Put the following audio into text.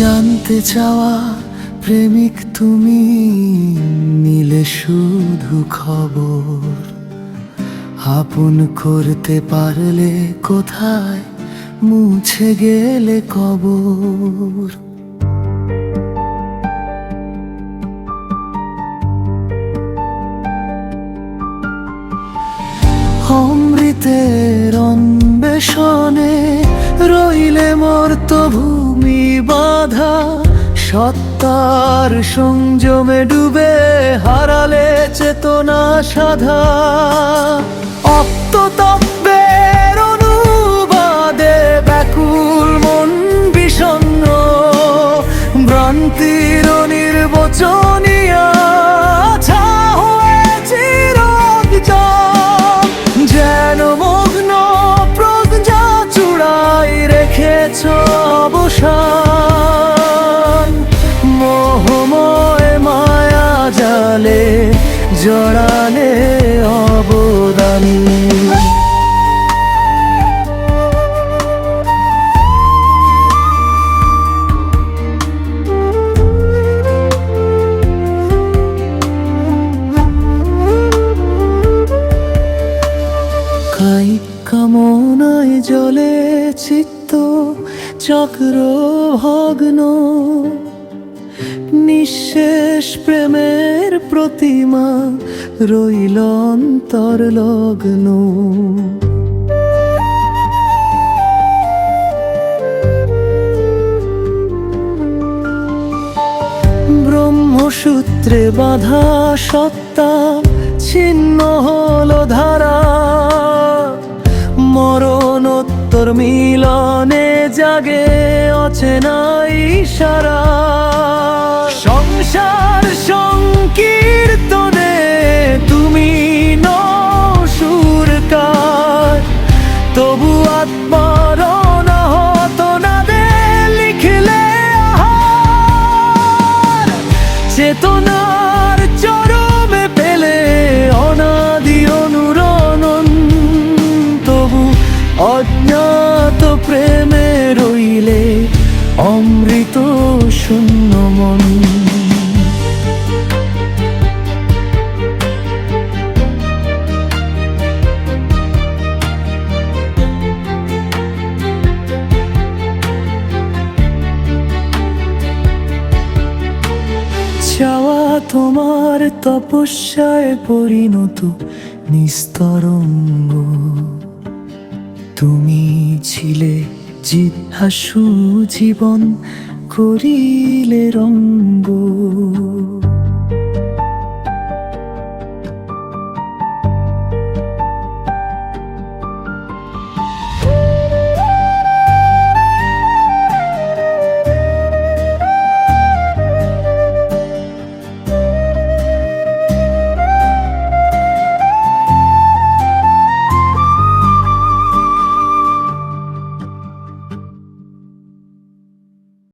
জানতে চাওয়া প্রেমিক তুমি নিলে শুধু খবর। আপন করতে পারলে কোথায় মুছে গেলে কবর। অমৃতের অন্বেষণে রইলে মর্ত ভূমি বাধা, সত্তার সংযমে ডুবে হারালে চেতনা সাধা। ভ্রান্তির নির্বচনিয়া জলে চিত্ত চক্র ভগ্ন নিঃশেষ প্রেমের প্রতিমা রইল অন্তর লগ্ন ব্রহ্মসূত্রে বাধা সত্তা, ছিন্ন হলো জাগে অচেনা ইশারা। সংসার সংকীর্তনে শূন্য মন। চাওয়া তোমার তপস্যায় পরিণত নিস্তরঙ্গ। তুমি ছিলে জিজ্ঞাসু জীবন করিলে রঙ্গ